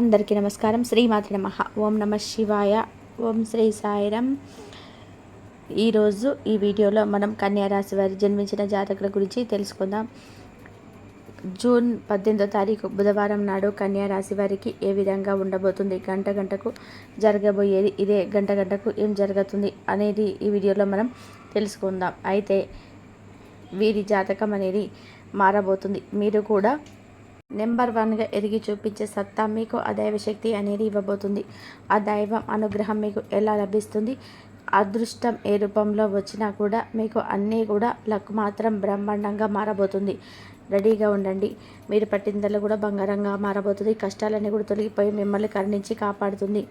అందరికీ నమస్కారం. శ్రీమాత నమ. ఓం నమ శివాయ. ఓం శ్రీ సాయిరం. ఈరోజు ఈ వీడియోలో మనం కన్యారాశి వారి జన్మించిన జాతకుల గురించి తెలుసుకుందాం. జూన్ పద్దెనిమిదో తారీఖు బుధవారం నాడు కన్యా రాశి వారికి ఏ విధంగా ఉండబోతుంది? గంట గంటకు జరగబోయేది ఇదే గంట గంటకు ఏం జరుగుతుంది అనేది ఈ వీడియోలో మనం తెలుసుకుందాం. అయితే వీరి జాతకం అనేది మారబోతుంది. మీరు కూడా నెంబర్ వన్గా ఎదిగి చూపించే సత్తా మీకు ఆ దైవశక్తి అనేది ఇవ్వబోతుంది. ఆ దైవం అనుగ్రహం మీకు ఎలా లభిస్తుంది? అదృష్టం ఏ రూపంలో వచ్చినా కూడా మీకు అన్నీ కూడా లక్ మాత్రం బ్రహ్మాండంగా మారబోతుంది. రెడీగా ఉండండి. మీరు పట్టిందల్లా కూడా బంగారంగా మారబోతుంది. కష్టాలన్నీ కూడా తొలగిపోయి మిమ్మల్ని కరుణించి కాపాడుతుంది.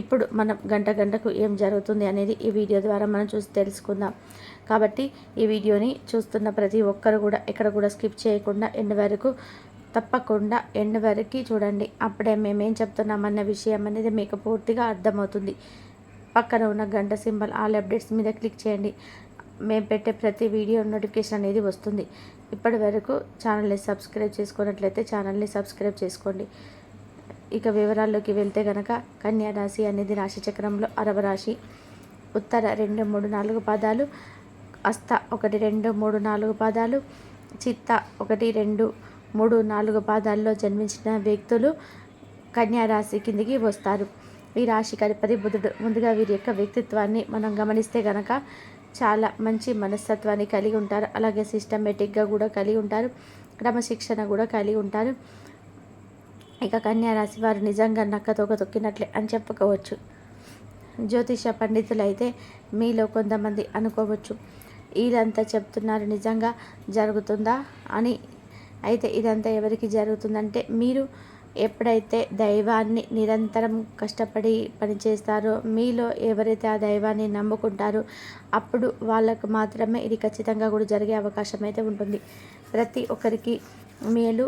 ఇప్పుడు మనం గంట గంటకు ఏం జరుగుతుంది అనేది ఈ వీడియో ద్వారా మనం చూసి తెలుసుకుందాం. కాబట్టి ఈ వీడియోని చూస్తున్న ప్రతి ఒక్కరు కూడా ఎక్కడ కూడా స్కిప్ చేయకుండా ఎండ్ వరకు తప్పకుండా ఎండ్ వరకు చూడండి. అప్పుడే మేమేం చెప్తున్నామన్న విషయం అనేది మీకు పూర్తిగా అర్థమవుతుంది. పక్కన ఉన్న గంట సింబల్ ఆల్ అప్డేట్స్ మీద క్లిక్ చేయండి. మేము పెట్టే ప్రతి వీడియో నోటిఫికేషన్ అనేది వస్తుంది. ఇప్పటి వరకు ఛానల్ని సబ్స్క్రైబ్ చేసుకున్నట్లయితే ఛానల్ని సబ్స్క్రైబ్ చేసుకోండి. ఇక వివరాల్లోకి వెళ్తే కనుక కన్యా రాశి అనేది రాశి చక్రంలో అరవ రాశి. ఉత్తర రెండు మూడు నాలుగు పాదాలు. అస్త ఒకటి రెండు మూడు నాలుగు పాదాలు. చిత్త ఒకటి రెండు మూడు నాలుగు పాదాల్లో జన్మించిన వ్యక్తులు కన్యారాశి కిందికి వస్తారు. ఈ రాశి కరిపది బుధుడు. ముందుగా వీరి యొక్క వ్యక్తిత్వాన్ని మనం గమనిస్తే గనక చాలా మంచి మనస్తత్వాన్ని కలిగి ఉంటారు. అలాగే సిస్టమేటిక్గా కూడా కలిగి ఉంటారు. క్రమశిక్షణ కూడా కలిగి ఉంటారు. ఇక కన్యారాశి వారు నిజంగా నక్కతోక తొక్కినట్లే అని చెప్పుకోవచ్చు. జ్యోతిష పండితులైతే మీలో కొంతమంది అనుకోవచ్చు. వీళ్ళంతా చెప్తున్నారు నిజంగా జరుగుతుందా? అని అయితే ఇదంతా ఎవరికి జరుగుతుందంటే మీరు ఎప్పుడైతే దైవాన్ని నిరంతరం కష్టపడి పనిచేస్తారో మీలో ఎవరైతే ఆ దైవాన్ని నమ్ముకుంటారో అప్పుడు వాళ్ళకు మాత్రమే ఇది ఖచ్చితంగా కూడా జరిగే అవకాశం అయితే ఉంటుంది. ప్రతి ఒక్కరికి మేలు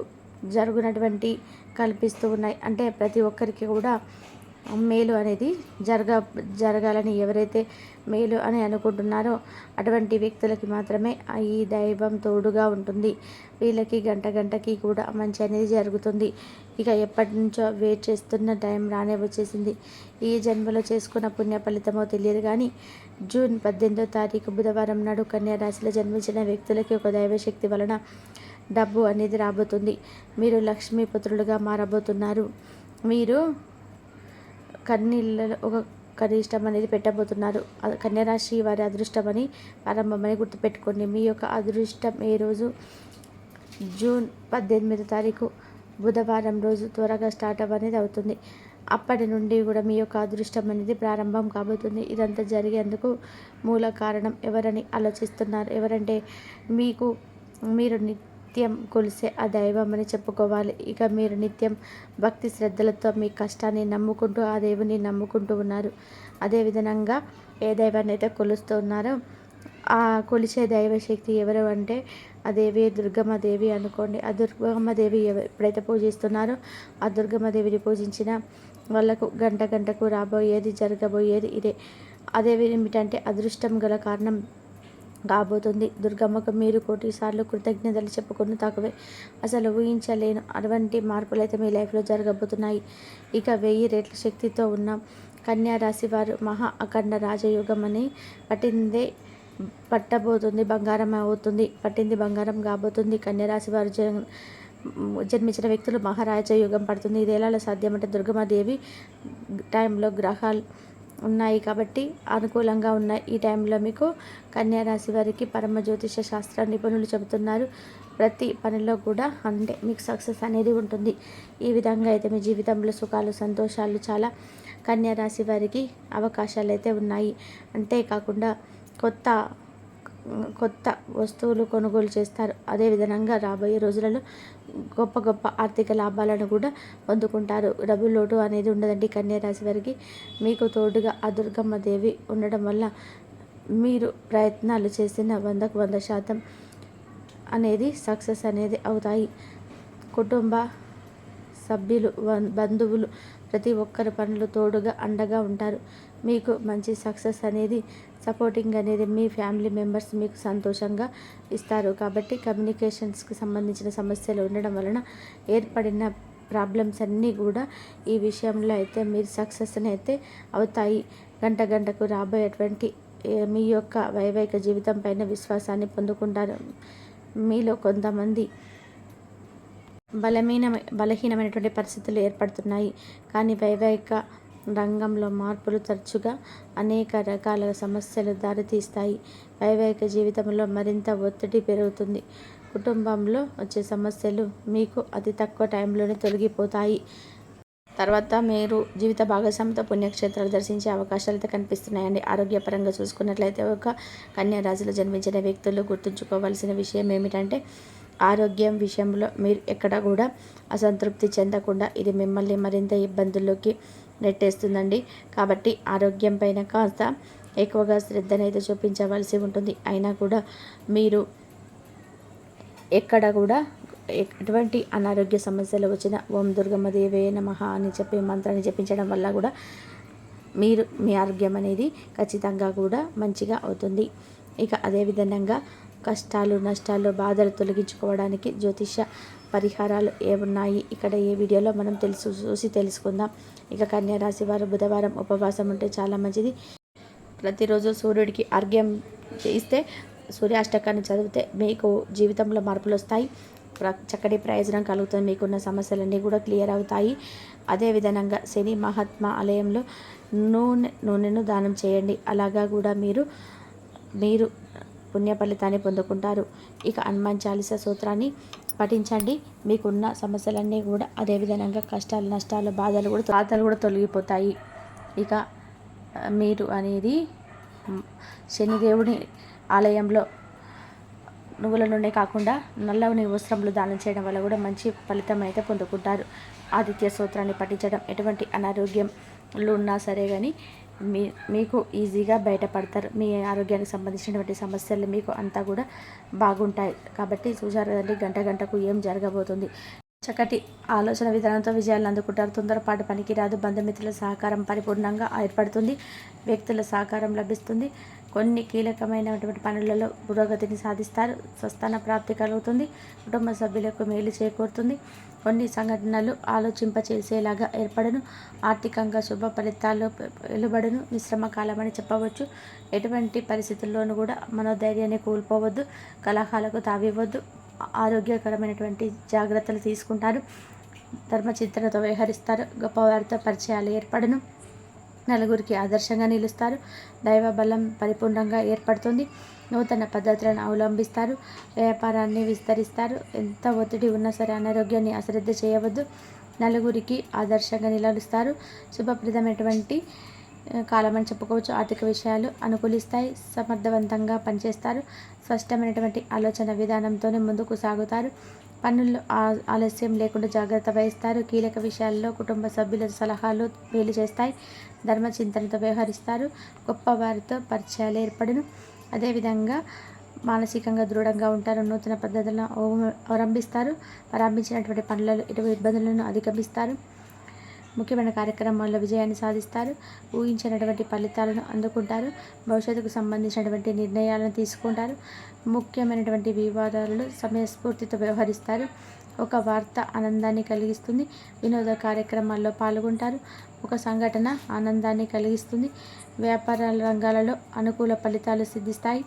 జరుగునటువంటి కల్పిస్తూ ఉన్నాయి. అంటే ప్రతి ఒక్కరికి కూడా మేలు అనేది జరగ జరగాలని ఎవరైతే మేలు అని అనుకుంటున్నారో అటువంటి వ్యక్తులకి మాత్రమే ఈ దైవం తోడుగా ఉంటుంది. వీళ్ళకి గంట గంటకి కూడా మంచి అనేది జరుగుతుంది. ఇక ఎప్పటి నుంచో వెయిట్ చేస్తున్న టైం రానే వచ్చేసింది. ఈ జన్మలో చేసుకున్న పుణ్య ఫలితమో తెలియదు కానీ జూన్ పద్దెనిమిదో తారీఖు బుధవారం నాడు కన్యా రాశిలో జన్మించిన వ్యక్తులకి ఒక దైవశక్తి వలన డబ్బు అనేది రాబోతుంది. మీరు లక్ష్మీపుత్రులుగా మారబోతున్నారు. మీరు కన్నీళ్ళలో ఒక కనిష్టం అనేది పెట్టబోతున్నారు. కన్యరాశి వారి అదృష్టం అని ప్రారంభమని గుర్తుపెట్టుకోండి. మీ యొక్క అదృష్టం ఏ రోజు? జూన్ పద్దెనిమిదో తారీఖు బుధవారం రోజు త్వరగా స్టార్ట్ అనేది అవుతుంది. అప్పటి నుండి కూడా మీ యొక్క అదృష్టం అనేది ప్రారంభం కాబోతుంది. ఇదంతా జరిగేందుకు మూల కారణం ఎవరని ఆలోచిస్తున్నారు? ఎవరంటే మీకు మీరు నిత్యం కొలిసే ఆ దైవం అని చెప్పుకోవాలి. ఇక మీరు నిత్యం భక్తి శ్రద్ధలతో మీ కష్టాన్ని నమ్ముకుంటూ ఆ దేవుని నమ్ముకుంటూ ఉన్నారు. అదేవిధంగా ఏ దైవాన్ని అయితే కొలుస్తూ ఉన్నారో ఆ కొలిచే దైవశక్తి ఎవరు అంటే ఆ దేవి దుర్గమ్మ దేవి అనుకోండి. ఆ దుర్గమ్మ దేవి ఎప్పుడైతే పూజిస్తున్నారో ఆ దుర్గమ్మ దేవిని పూజించిన వాళ్ళకు గంట గంటకు రాబోయేది జరగబోయేది ఇదే. అదే ఏమిటంటే అదృష్టం గల కారణం కాబోతుంది. దుర్గమ్మకు మీరు కోటిసార్లు కృతజ్ఞతలు చెప్పుకున్న తక్కువే అసలు ఊహించలేను. అటువంటి మార్పులు అయితే మీ లైఫ్లో జరగబోతున్నాయి. ఇక వెయ్యి రేట్ల శక్తితో ఉన్న కన్యా రాశి వారు మహా అఖండ రాజయోగం అని పట్టిందే పట్టబోతుంది బంగారం అవుతుంది. పట్టింది బంగారం కాబోతుంది. కన్యరాశి వారు జన్మించిన వ్యక్తులు మహారాజ యుగం పడుతుంది. ఇది ఎలా సాధ్యమంటే దుర్గమాదేవి టైంలో గ్రహాలు ఉన్నాయి కాబట్టి అనుకూలంగా ఉన్నాయి ఈ టైంలో మీకు కన్యారాశి వారికి పరమ జ్యోతిష శాస్త్ర నిపుణులు చెబుతున్నారు. ప్రతి పనిలో కూడా అంటే మీకు సక్సెస్ అనేది ఉంటుంది. ఈ విధంగా అయితే మీ జీవితంలో సుఖాలు సంతోషాలు చాలా కన్యా రాశి వారికి అవకాశాలు అయితే ఉన్నాయి. అంతేకాకుండా కొత్త కొత్త వస్తువులు కొనుగోలు చేస్తారు. అదే విధంగా రాబోయే రోజులలో గొప్ప గొప్ప ఆర్థిక లాభాలను కూడా పొందుకుంటారు డబ్బు లోటు అనేది ఉండదండి. కన్యారాశి వారికి మీకు తోడుగా ఆ దుర్గమ్మ దేవి ఉండడం వల్ల మీరు ప్రయత్నాలు చేసిన వందకు వంద శాతం అనేది సక్సెస్ అనేది అవుతాయి. కుటుంబ సభ్యులు బంధువులు ప్రతి ఒక్కరి పనులు తోడుగా అండగా ఉంటారు. మీకు మంచి సక్సెస్ అనేది సపోర్టింగ్ అనేది మీ ఫ్యామిలీ మెంబర్స్ మీకు సంతోషంగా ఇస్తారు. కాబట్టి కమ్యూనికేషన్స్కి సంబంధించిన సమస్యలు ఉండడం వలన ఏర్పడిన ప్రాబ్లమ్స్ అన్నీ కూడా ఈ విషయంలో అయితే మీరు సక్సెస్ని అయితే అవుతాయి. గంట గంటకు రాబోయేటువంటి మీ యొక్క వైవాహిక జీవితం పైన విశ్వాసాన్ని పొందుకుంటారు. మీలో కొంతమంది బలమైన బలహీనమైనటువంటి పరిస్థితులు ఏర్పడుతున్నాయి. కానీ వైవాహిక రంగంలో మార్పులు తరచుగా అనేక రకాల సమస్యలు దారితీస్తాయి. వైవాహిక జీవితంలో మరింత ఒత్తిడి పెరుగుతుంది. కుటుంబంలో వచ్చే సమస్యలు మీకు అతి తక్కువ టైంలోనే తొలగిపోతాయి. తర్వాత మీరు జీవిత భాగస్వామితో పుణ్యక్షేత్రాలు దర్శించే అవకాశాలు అయితే కనిపిస్తున్నాయండి. ఆరోగ్యపరంగా చూసుకున్నట్లయితే ఒక కన్యా రాశిలో జన్మించిన వ్యక్తులు గుర్తుంచుకోవాల్సిన విషయం ఏమిటంటే ఆరోగ్యం విషయంలో మీరు ఎక్కడ కూడా అసంతృప్తి చెందకుండా ఇది మిమ్మల్ని మరింత ఇబ్బందుల్లోకి నెట్టేస్తుందండి. కాబట్టి ఆరోగ్యం పైన కాస్త ఎక్కువగా శ్రద్ధనైతే చూపించవలసి ఉంటుంది. అయినా కూడా మీరు ఎక్కడ కూడా ఎటువంటి అనారోగ్య సమస్యలు వచ్చినా ఓం దుర్గమ్మ దేవే నమ అని చెప్పి మంత్రాన్ని జపించడం వల్ల కూడా మీరు మీ ఆరోగ్యం అనేది ఖచ్చితంగా కూడా మంచిగా అవుతుంది. ఇక అదేవిధంగా కష్టాలు నష్టాలు బాధలు తొలగించుకోవడానికి జ్యోతిష పరిహారాలు ఏమున్నాయి? ఇక్కడ ఈ వీడియోలో మనం తెలుసు చూసి తెలుసుకుందాం. ఇక కన్యా రాశి వారు బుధవారం ఉపవాసం ఉంటే చాలా మంచిది. ప్రతిరోజు సూర్యుడికి అర్ఘ్యం ఇస్తే సూర్యాష్టకాన్ని చదివితే మీకు జీవితంలో మార్పులు వస్తాయి. ప్ర- చక్కటి ప్రయోజనం కలుగుతుంది. మీకున్న సమస్యలన్నీ కూడా క్లియర్ అవుతాయి. అదేవిధంగా శని మహాత్మా ఆలయంలో నూనె నూనెను దానం చేయండి. అలాగా కూడా మీరు మీరు పుణ్య ఫలితాన్ని పొందుకుంటారు. ఇక హనుమాన్ చాలీస సూత్రాన్ని పఠించండి. మీకున్న సమస్యలన్నీ కూడా అదేవిధంగా కష్టాలు నష్టాలు బాధలు కూడా బాధలు కూడా తొలగిపోతాయి. ఇక మీరు అనేది శనిదేవుని ఆలయంలో నువ్వుల నూనె కాకుండా నల్లని వస్త్రములు దానం చేయడం వల్ల కూడా మంచి ఫలితం అయితే పొందుకుంటారు. ఆదిత్య సూత్రాన్ని పఠించడం ఎటువంటి అనారోగ్యంలు ఉన్నా సరే కానీ మీ మీకు ఈజీగా బయటపడతారు. మీ ఆరోగ్యానికి సంబంధించినటువంటి సమస్యలు మీకు అంతా కూడా బాగుంటాయి. కాబట్టి చూసారు కదండి గంట గంటకు ఏం జరగబోతుంది? చక్కటి ఆలోచన విధానంతో విజయాలను అందుకుంటారు. తొందరపాటు పనికిరాదు. బంధుమిత్రుల సహకారం పరిపూర్ణంగా ఏర్పడుతుంది. వ్యక్తుల సహకారం లభిస్తుంది. కొన్ని కీలకమైనటువంటి పనులలో పురోగతిని సాధిస్తారు. స్వస్థాన ప్రాప్తి కలుగుతుంది. కుటుంబ సభ్యులకు మేలు చేకూరుతుంది. కొన్ని సంఘటనలు ఆలోచింపచేసేలాగా ఏర్పడను. ఆర్థికంగా శుభ ఫలితాలు వెలువడను. మిశ్రమ కాలమని చెప్పవచ్చు. ఎటువంటి పరిస్థితుల్లోనూ కూడా మనోధైర్యాన్ని కోల్పోవద్దు. కలహాలకు తావివ్వద్దు. ఆరోగ్యకరమైనటువంటి జాగ్రత్తలు తీసుకుంటారు. ధర్మచింతనతో వ్యవహరిస్తారు. గొప్పవారితో పరిచయాలు ఏర్పడను. నలుగురికి ఆదర్శంగా నిలుస్తారు. దైవ బలం పరిపూర్ణంగా ఏర్పడుతుంది. నూతన పద్ధతులను అవలంబిస్తారు. వ్యాపారాన్ని విస్తరిస్తారు. ఎంత ఒత్తిడి ఉన్నా సరే అనారోగ్యాన్ని అశ్రద్ధ చేయవద్దు. నలుగురికి ఆదర్శంగా నిలుస్తారు శుభప్రదమైనటువంటి కాలం అని చెప్పుకోవచ్చు. ఆర్థిక విషయాలు అనుకూలిస్తాయి. సమర్థవంతంగా పనిచేస్తారు. స్పష్టమైనటువంటి ఆలోచన విధానంతోనే ముందుకు సాగుతారు. పనుల్లో ఆ- ఆలస్యం లేకుండా జాగ్రత్త వహిస్తారు కీలక విషయాల్లో కుటుంబ సభ్యుల సలహాలు మేలు చేస్తాయి ధర్మ చింతనతో వ్యవహరిస్తారు గొప్పవారితో పరిచయాలు ఏర్పడును అదేవిధంగా మానసికంగా దృఢంగా ఉంటారు నూతన పద్ధతులను అవ- అవలంబిస్తారు ప్రారంభించినటువంటి పనులలో ఇటువంటి ఇబ్బందులను అధిగమిస్తారు ముఖ్యమైన కార్యక్రమాల్లో విజయాన్ని సాధిస్తారు. ఊహించినటువంటి ఫలితాలను అందుకుంటారు. భవిష్యత్తుకు సంబంధించినటువంటి నిర్ణయాలను తీసుకుంటారు. ముఖ్యమైనటువంటి వివాదాలను సమయస్ఫూర్తితో వ్యవహరిస్తారు. ఒక వార్త ఆనందాన్ని కలిగిస్తుంది. వినోద కార్యక్రమాల్లో పాల్గొంటారు. ఒక సంఘటన ఆనందాన్ని కలిగిస్తుంది. వ్యాపార రంగాలలో అనుకూల ఫలితాలు సిద్ధిస్తాయి.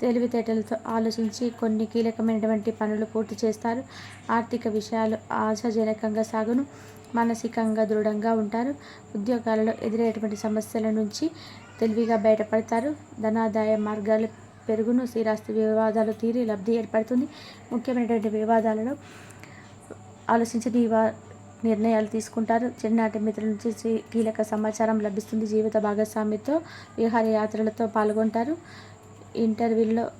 తెలివితేటలతో ఆలోచించి కొన్ని కీలకమైనటువంటి పనులు పూర్తి చేస్తారు. ఆర్థిక విషయాలు ఆశాజనకంగా సాగును. మానసికంగా దృఢంగా ఉంటారు. ఉద్యోగాలలో ఎదురయ్యేటువంటి సమస్యల నుంచి తెలివిగా బయటపడతారు. ధనాదాయ మార్గాలు పెరుగును స్థిరాస్తి వివాదాలు తీరి లబ్ధి ఏర్పడుతుంది. ముఖ్యమైనటువంటి వివాదాలలో ఆలోచించని వా నిర్ణయాలు తీసుకుంటారు. చిన్ననాటి మిత్రుల నుంచి కీలక సమాచారం లభిస్తుంది. జీవిత భాగస్వామితో విహారయాత్రలతో పాల్గొంటారు. ఇంటర్వ్యూల్లో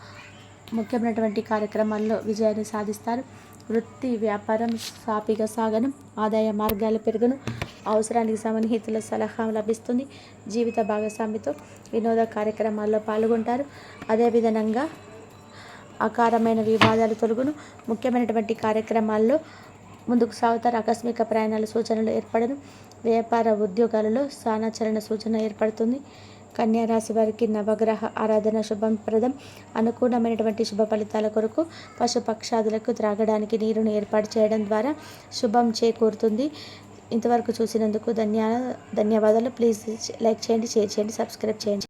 ముఖ్యమైనటువంటి కార్యక్రమాల్లో విజయాన్ని సాధిస్తారు. వృత్తి వ్యాపారం సాపిగా సాగను ఆదాయ మార్గాలు పెరుగును అవసరానికి సన్నిహితుల సలహా లభిస్తుంది. జీవిత భాగస్వామితో వినోద కార్యక్రమాల్లో పాల్గొంటారు. అదేవిధంగా అకారమైన వివాదాలు తొలగును. ముఖ్యమైనటువంటి కార్యక్రమాల్లో ముందుకు సాగుతారు. ఆకస్మిక ప్రయాణాల సూచనలు ఏర్పడను. వ్యాపార ఉద్యోగాలలో స్థానాచరణ సూచన ఏర్పడుతుంది. కన్యా రాశి వారికి నవగ్రహ ఆరాధన శుభప్రదం అనుకూలమైనటువంటి శుభ ఫలితాల కొరకు పశుపక్షాదులకు త్రాగడానికి నీరును ఏర్పాటు చేయడం ద్వారా శుభం చేకూరుతుంది. ఇంతవరకు చూసినందుకు ధన్య ధన్యవాదాలు. ప్లీజ్ లైక్ చేయండి షేర్ చేయండి సబ్స్క్రైబ్ చేయండి.